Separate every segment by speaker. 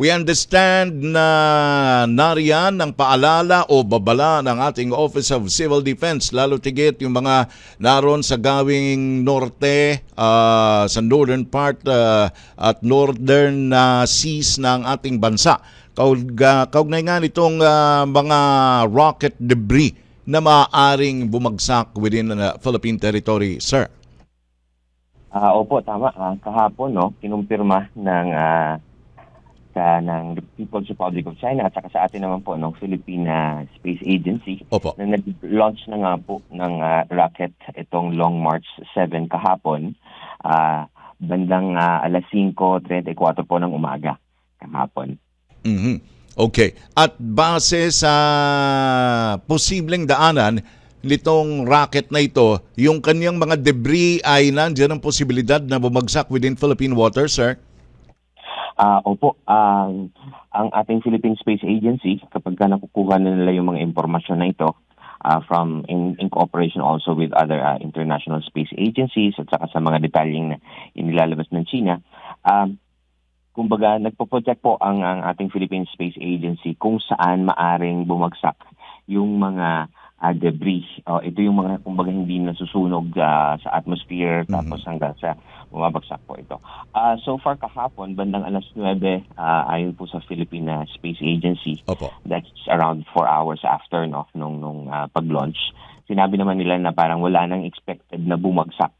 Speaker 1: We understand na nariyan ang paalala o babala ng ating Office of Civil Defense, lalo tigit yung mga naroon sa gawing norte, ah, sa northern part ah, at northern na seas ng ating bansa. Kaug, kaugnay nga nitong ah, mga rocket debris na maaaring bumagsak within the Philippine territory, sir.
Speaker 2: Ah, opo, tama. Ah, kahapon, no, kinumpirma ng ah, sa ng People's Republic of China at saka sa atin naman po ng Philippine ah, Space Agency
Speaker 1: Opo.
Speaker 2: na nag-launch na nga po ng ah, rocket itong Long March 7 kahapon. Ah, bandang ah, alas 5.34 po ng umaga kahapon.
Speaker 1: Mhm. Okay. At base sa posibleng daanan nitong rocket na ito, yung kanyang mga debris ay nandiyan ang posibilidad na bumagsak within Philippine waters, sir?
Speaker 2: Ah, opo, ang ang ating Philippine Space Agency kapag ka nakukuha na nila yung mga impormasyon na ito ah, from in, in cooperation also with other ah, international space agencies at saka sa mga detalyeng na inilalabas ng China, um, kumbaga nagpo-project po ang ang ating Philippine Space Agency kung saan maaring bumagsak yung mga ah, debris. O, ito yung mga kumbaga hindi nasusunog ah, sa atmosphere tapos hanggang sa bumabagsak po ito. Ah, so far kahapon, bandang alas 9, ah, ayon po sa Philippine Space Agency,
Speaker 1: Opo.
Speaker 2: that's around 4 hours after no, nung, nung ah, pag-launch, sinabi naman nila na parang wala nang expected na bumagsak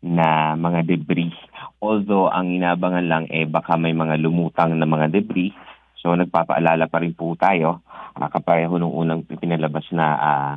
Speaker 2: na mga debris. Although ang inabangan lang eh baka may mga lumutang na mga debris. So nagpapaalala pa rin po tayo uh, kapareho nung unang pinalabas na ah,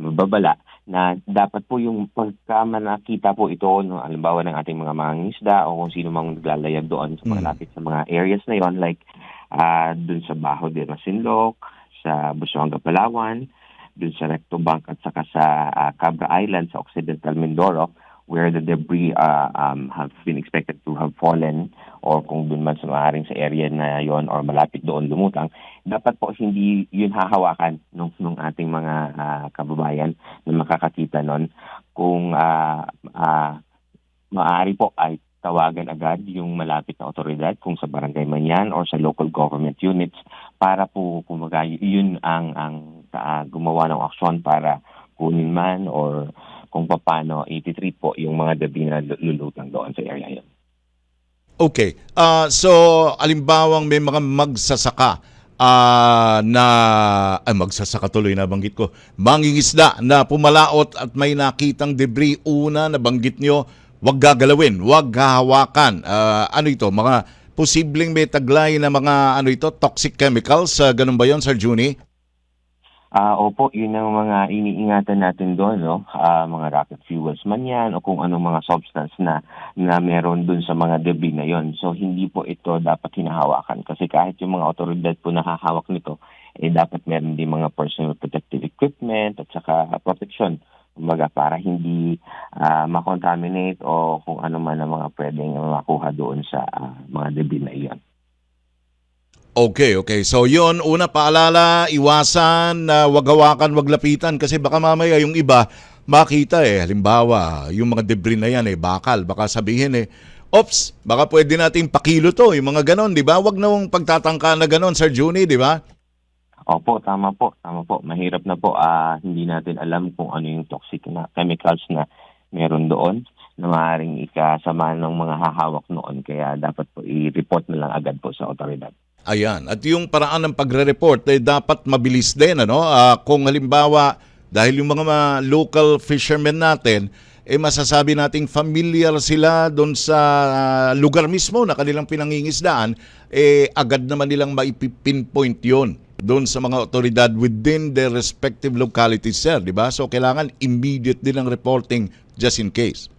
Speaker 2: babala na dapat po yung pagka nakita po ito no, halimbawa ng ating mga mangingisda o kung sino mang naglalayag doon sa mga
Speaker 1: Mm.
Speaker 2: lapit sa mga areas na yon like ah dun sa Bajo de Masinloc, sa Busuanga, Palawan, dun sa Recto Bank at saka sa ah, Cabra Island sa Occidental Mindoro where the debris ah, um, have been expected to have fallen or kung dun man sa sa area na yon or malapit doon lumutang, dapat po hindi yun hahawakan nung, nung ating mga ah, kababayan na makakakita nun. Kung ah, ah, maaari po ay tawagan agad yung malapit na otoridad kung sa barangay man yan or sa local government units para po kumaga yun ang ang ah, gumawa ng aksyon para kunin man or kung paano i-treat po yung mga debris na lulutang doon sa area yun.
Speaker 1: Okay. Ah, so, alimbawang may mga magsasaka ah, na ay magsasaka tuloy na banggit ko. Mangingisda na pumalaot at may nakitang debris una na banggit nyo, wag gagalawin, wag hahawakan. Ah, ano ito? Mga posibleng may taglay na mga ano ito, toxic chemicals, Ah, ganun ba 'yon, Sir Juni?
Speaker 2: Ah, opo, yun ang mga iniingatan natin doon, no? Ah, mga rocket fuels man yan o kung anong mga substance na na meron doon sa mga debris na yon. So hindi po ito dapat hinahawakan kasi kahit yung mga otoridad po nakahawak nito, eh dapat meron din mga personal protective equipment at saka protection kumbaga para hindi ah, makontaminate o kung ano man ang mga pwedeng makuha doon sa ah, mga debris na iyon.
Speaker 1: Okay, okay. So yon una paalala, iwasan na wag hawakan, wag lapitan kasi baka mamaya yung iba makita eh. Halimbawa, yung mga debris na yan eh, bakal. Baka sabihin eh, Ops, baka pwede natin pakilo to, yung mga ganon, di ba? Wag na mong pagtatangka na ganon, Sir Juni, di ba?
Speaker 2: Opo, tama po, tama po. Mahirap na po, ah, hindi natin alam kung ano yung toxic na chemicals na meron doon na maaaring ikasama ng mga hahawak noon. Kaya dapat po i-report na lang agad po sa otoridad.
Speaker 1: Ayan. At yung paraan ng pagre-report eh, dapat mabilis din. Ano? Ah, kung halimbawa, dahil yung mga, local fishermen natin, eh masasabi nating familiar sila doon sa ah, lugar mismo na kanilang pinangingisdaan, eh agad naman nilang maipipinpoint yon doon sa mga otoridad within their respective localities, sir, di ba? So, kailangan immediate din ang reporting just in case.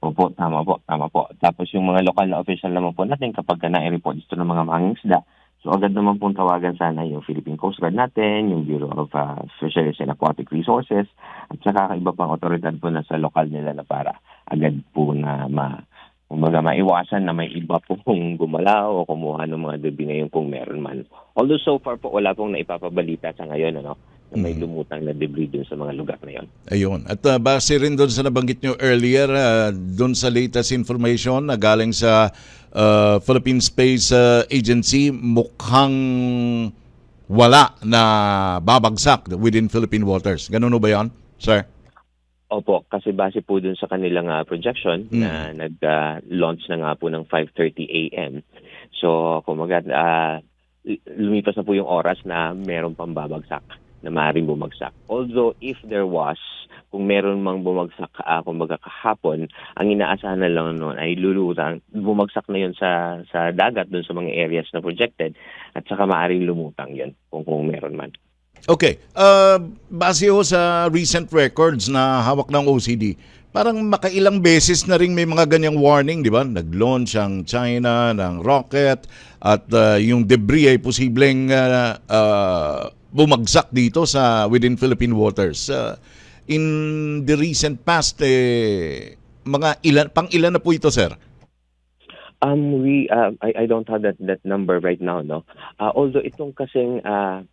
Speaker 2: Opo, tama po, tama po. Tapos yung mga lokal na official naman po natin kapag ka na-report ito ng mga mangingisda, so agad naman pong tawagan sana yung Philippine Coast Guard natin, yung Bureau of uh, Fisheries and Aquatic Resources, at saka iba pang otoridad po na sa lokal nila na para agad po na ma kumbaga maiwasan na may iba pong gumalaw o kumuha ng mga debris na yun kung meron man. Although so far po wala pong naipapabalita sa ngayon ano na may lumutang na debris dun sa mga lugar na yon.
Speaker 1: Ayun. At uh, base rin doon sa nabanggit nyo earlier, uh, doon sa latest information na galing sa uh, Philippine Space uh, Agency, mukhang wala na babagsak within Philippine waters. Ganun ba yan, sir?
Speaker 2: Opo, kasi base po dun sa kanilang ah, projection na nag-launch na nga po ng 5.30 a.m. So, kumaga, ah, l- lumipas na po yung oras na meron pang babagsak, na maaaring bumagsak. Although, if there was, kung meron mang bumagsak, uh, kumbaga kahapon, ang inaasahan na lang noon ay lulutang, bumagsak na yun sa, sa dagat dun sa mga areas na projected at saka maaaring lumutang yun kung, kung meron man.
Speaker 1: Okay. Uh, base ho sa recent records na hawak ng OCD, parang makailang beses na rin may mga ganyang warning, di ba? Nag-launch ang China ng rocket at uh, yung debris ay posibleng uh, uh, bumagsak dito sa within Philippine waters. Uh, in the recent past, eh, mga ilan, pang ilan na po ito, sir?
Speaker 2: Um, we, uh, I, I don't have that, that number right now, no? Uh, although itong kasing uh,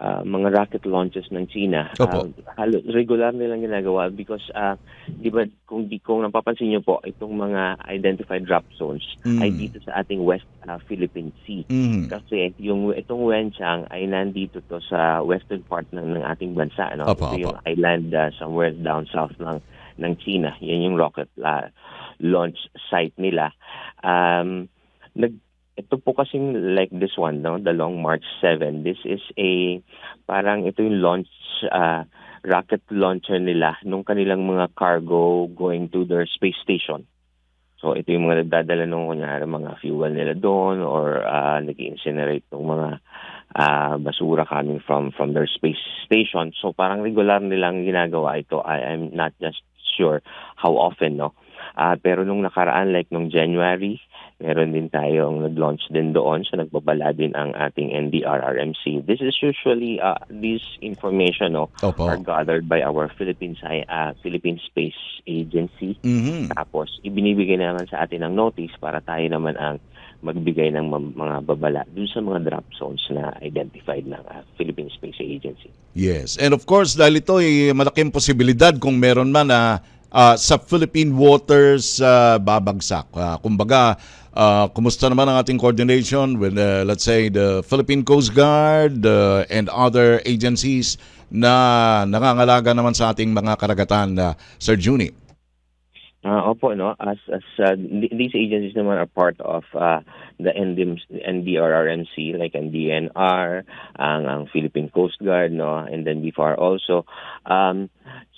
Speaker 2: uh, mga rocket launches ng China,
Speaker 1: Opo.
Speaker 2: uh, regular nilang ginagawa because, uh, di ba, kung, di, kung napapansin niyo po, itong mga identified drop zones
Speaker 1: Mm.
Speaker 2: ay dito sa ating West uh, Philippine Sea.
Speaker 1: Mhm.
Speaker 2: Kasi yung itong Wenchang ay nandito to sa western part ng, ng ating bansa. Ano?
Speaker 1: Opo,
Speaker 2: Ito yung
Speaker 1: opo.
Speaker 2: island uh, somewhere down south ng, ng China. Yan yung rocket uh, launch site nila. Um, nag, ito po kasing like this one, no? the Long March 7. This is a, parang ito yung launch, uh, rocket launcher nila nung kanilang mga cargo going to their space station. So ito yung mga nagdadala nung kunyari mga fuel nila doon or uh, nag-incinerate ng mga ah, basura coming from from their space station. So parang regular nilang ginagawa ito. I am not just sure how often, no? Ah, pero nung nakaraan, like nung January, meron din tayong nag-launch din doon. So nagbabala din ang ating NDRRMC. This is usually, uh, this information, no,
Speaker 1: Opo.
Speaker 2: are gathered by our Philippine, ah, Philippine Space Agency.
Speaker 1: Mhm.
Speaker 2: Tapos, ibinibigay naman sa atin ng notice para tayo naman ang magbigay ng mga babala dun sa mga drop zones na identified ng ah, Philippine Space Agency.
Speaker 1: Yes. And of course, dahil ito ay malaking posibilidad kung meron man na ah, sa Philippine waters ah, babagsak. Ah, kumbaga, ah, kumusta naman ang ating coordination with, uh, let's say, the Philippine Coast Guard uh, and other agencies na nangangalaga naman sa ating mga karagatan, na Sir Juni?
Speaker 2: Ah, opo, no? As, as th- these agencies naman are part of ah, the NDM, NDRRMC, like ang DNR, ang, ang Philippine Coast Guard, no? And then BFAR also. Um,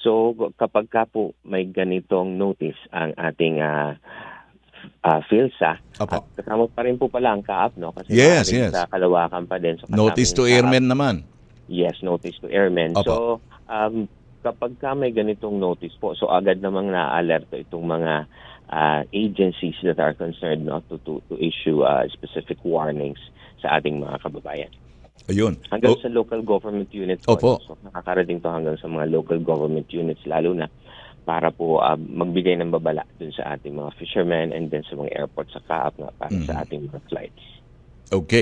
Speaker 2: so, kapag ka po may ganitong notice ang ating ah, ah, PhilSA,
Speaker 1: Opo.
Speaker 2: at kasama pa rin po pala ang CAAP, no? Kasi
Speaker 1: Yes, yes.
Speaker 2: sa kalawakan pa din. So,
Speaker 1: Notice to airmen naman.
Speaker 2: Yes, notice to airmen.
Speaker 1: Opo.
Speaker 2: So, um, kapag ka may ganitong notice po, so agad namang na-alerto itong mga ah, agencies that are concerned no, to, to, to issue ah, specific warnings sa ating mga kababayan.
Speaker 1: Ayun.
Speaker 2: Hanggang
Speaker 1: O-
Speaker 2: sa local government units po.
Speaker 1: Opo.
Speaker 2: So, nakakarating to hanggang sa mga local government units lalo na para po ah, magbigay ng babala dun sa ating mga fishermen and then sa mga airports sa kaap nga para sa ating mga flights.
Speaker 1: okay.